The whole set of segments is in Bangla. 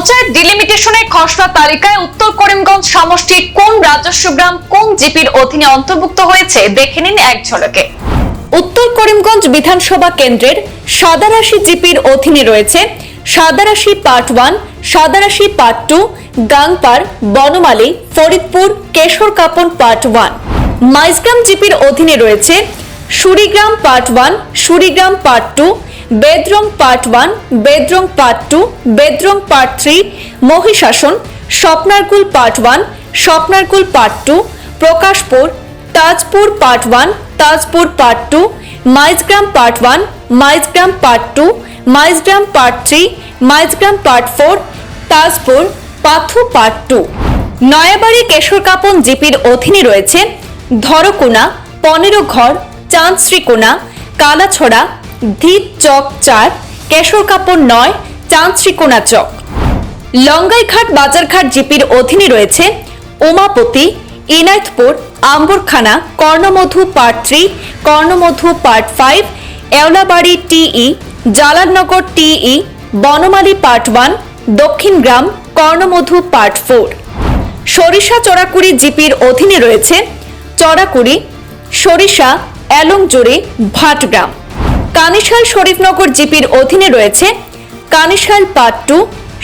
পঞ্চায়েত ডিলিমিটেশনের খসড়া তালিকায় উত্তর করিমগঞ্জ সমষ্টি কোন রাজস্ব গ্রাম কোন জিপির অধীনে অন্তর্ভুক্ত হয়েছে দেখে নিন এক ঝলকে। উত্তর করিমগঞ্জ বিধানসভা কেন্দ্রের সাদারাশি জিপির অধীনে রয়েছে Sadarashi part one, Sadarashi part two, Gangpar, Banamali, Faridpur, Keshar Kapan part one. Maijgram জিপির অধীনে রয়েছে Surigram part one, Surigram part two Bedrang part one Bedrang part two Bedrang part three, Mahishasan, Swapnarkul part one, Swapnarkul part two, Prakashpur, Tajpur part one, Tajpur part two, Maijgram part one, Maijgram part two, Maijgram part three, Maijgram part four, Tajpur Pathu part two. Nayabari Keshar Kapan জিপির অধীনে রয়েছে ধরকোনা, পনেরো ঘর, চাঁদশ্রীকোনা, কালাছড়া ধীত চক চার, কেশর কাপড় নয় চাঁদশ্রীকোনা চক। লঙ্গাইঘাট বাজারঘাট জিপির অধীনে রয়েছে Umapati, Inayatpur, Ambarkhana, Karnamadhu part three, Karnamadhu part five, Eolabari TE, Jalalnagar TE, Banamali part one, Dakshin Gram, Karnamadhu part four. Sarisha Charakuri জিপির অধীনে রয়েছে চড়াকুড়ি, সরিষা, এলংজোড়ে, ভাটগ্রাম। কানিশাল শরীফনগর জিপির অধীনে রয়েছে Kanishail part two,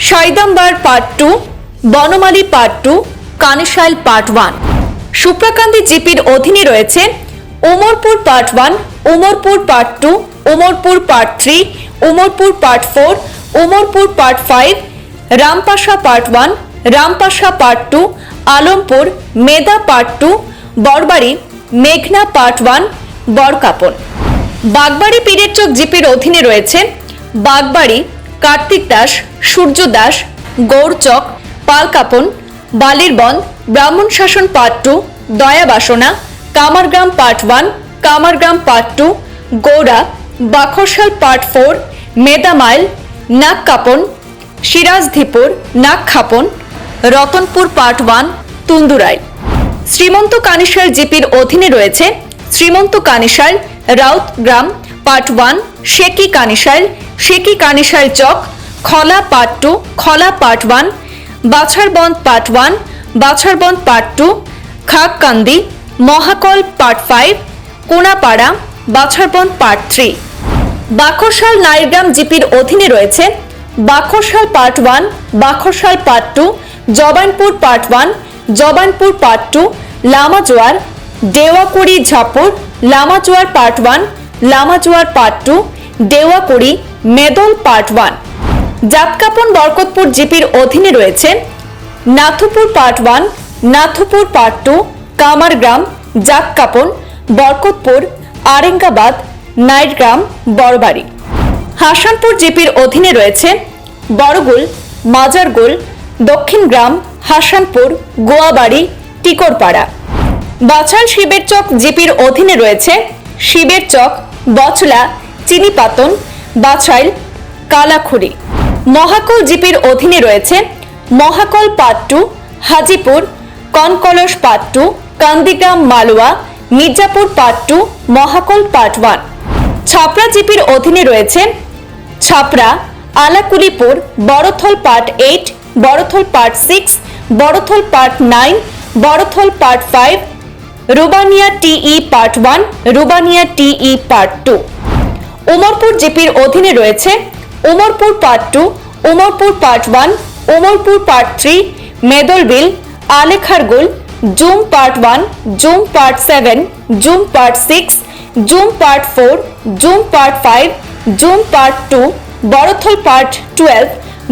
Saidambar part two, Banamali part two, Kanishail part one. Suprakandi জিপির অধীনে রয়েছে Umarpur part one Umarpur part two Umarpur part three Umarpur part four Umarpur part five, Rampasha part one, Rampasha part two, Alampur, Meda part two, Barabari, মেঘনা পার্ট ওয়ান, বরকাপন। বাগবাড়ি পীরের চোখ জিপির অধীনে রয়েছে বাগবাড়ি, কার্তিক দাস, সূর্য দাস গৌরচক পালকাপন বালিরবন ব্রাহ্মণ শাসন part two, Daya Basana Kamargram part one Kamargram part two Gaura Bakharshal part four Medamail Nagkapan Sirajdhipur Nagkhapan Ratanpur part one, Tundurai. Shrimanta Kanishail জিপির অধীনে রয়েছে Shrimanta Kanishail Raut Gram part one Sheki Kanishail Sheki Kanishail Chak, Khala part two Khala part one Bacharband part one Bacharband part two Khakkandi Mahakal part five Konapara Bacharband part three Bakharshal Nairgram জিপির অধীনে রয়েছে Bakharshal part one Bakharshal part two Jabanpur part one Jabanpur part two Lamajuar Dewakuri Jhapur Lamajuar part one Lamajuar part two Dewakuri Medal part one. Jatkapan Barkatpur জিপির অধীনে রয়েছে Nathupur part one, Nathupur part two, Kamargram, Jatkapan, Barkatpur, Arengabad, Naitgram, Barabari. Hasanpur জিপির অধীনে রয়েছে বড়গুল, মাজারগুল, দক্ষিণগ্রাম, হাসানপুর, গোয়াবাড়ি, টিকরপাড়া। বাছাল শিবের চক জিপির অধীনে রয়েছে। শিবের চক বচলা চিনিপাতন বাছাইল, কালাখুড়ি। মহাকল জিপির অধীনে রয়েছে Mahakal part two, Hajipur, Kanakalas part two, Kandigram Malua Mirzapur part two, Mahakal part one. Chhapra জিপির অধীনে রয়েছে Chhapra, Alakulipur, Barthal part eight, Barthal part six, Barthal part nine, Barthal part five Rubania TE part one, Rubania TE part two. Umarpur জিপির অধীনে রয়েছে Umarpur part two Umarpur part one Umarpur part three, Medalbil, Alekhargul, Jum part one, Jum part seven, Jum part six, Jum part four, Jum part five, Jum part two, Barthal part twelve,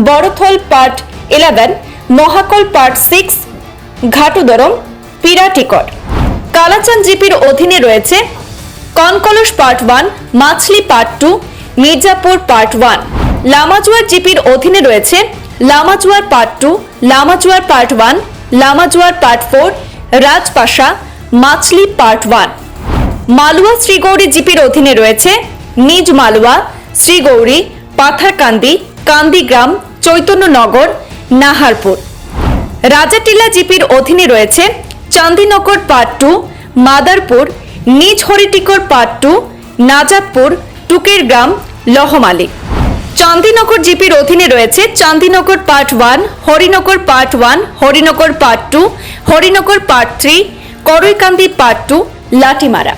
Barthal part eleven, Mahakal part six, Ghatudaram Piratikot Kalachan জিপির অধীনে রয়েছে Kanakalas part one, Machhli part two, Mirzapur part one. Lamajuar জিপির অধীনে রয়েছে Lamajuar part two, Lamajuar part one, Lamajuar part four, Rajpasha, Machhli part one. Malua Shrigauri জিপির অধীনে রয়েছে নিজ মালুয়া, শ্রীগৌরী, পাথারকান্দি, কান্দিগ্রাম, চৈতন্যনগর, নাহারপুর। রাজাটিলা জিপির অধীনে রয়েছে চান্দিনগর পার্ট টু মাদারপুর, নিজ হরিটিকর পার্ট টু নাজাতপুর টুকের গ্রাম, লহমালি। চান্দিনগর জিপির অধীনে রয়েছে Chandinagar part one Harinagar part one Harinagar part two Harinagar part three Karaikandi part two Latimara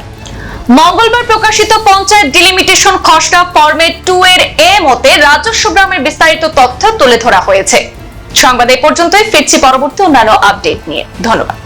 মঙ্গলবার প্রকাশিত পঞ্চায়েত ডিলিমিটেশন খসড়া ফরমেট টু এর এ মতে রাজস্ব গ্রামের বিস্তারিত তথ্য তুলে ধরা হয়েছে। সংবাদ এই পর্যন্তই, ফিরছি পরবর্তী অন্যান্য আপডেট নিয়ে। ধন্যবাদ।